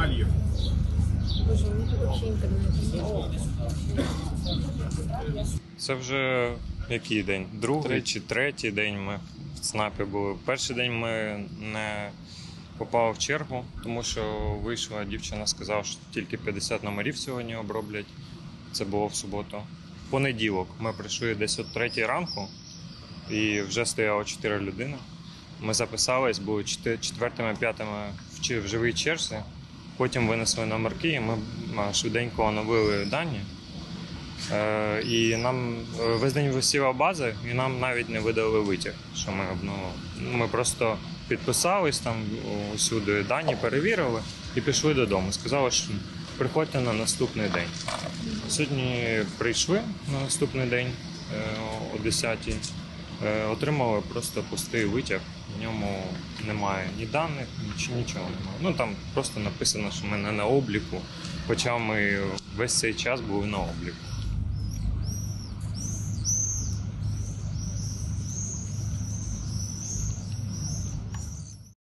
Італії. Боже, у них вообще інтернет. Це вже який день? Другий чи третій день ми в ЦНАПі були. Перший день ми не попали в чергу, тому що вийшла дівчина, сказала, що тільки 50 номерів сьогодні оброблять. Це було в суботу. В Понеділок ми прийшли десь о 3 ранку і вже стояло 4 людини. Ми записались, були четвертими, п'ятими в живій черзі. Потім винесли номерки, і ми швиденько оновили дані. Е, і нам весь день висіла база, і нам навіть не видали витяг, що ми обновили. Ми просто підписались там усюди дані, перевірили і пішли додому. Сказали, що приходьте на наступний день. Сьогодні прийшли на наступний день е, о 10-й. Е, Отримали просто пустий витяг. В ньому немає ні даних, нічого, нічого немає. Ну там просто написано, що ми не на обліку, хоча ми весь цей час були на обліку.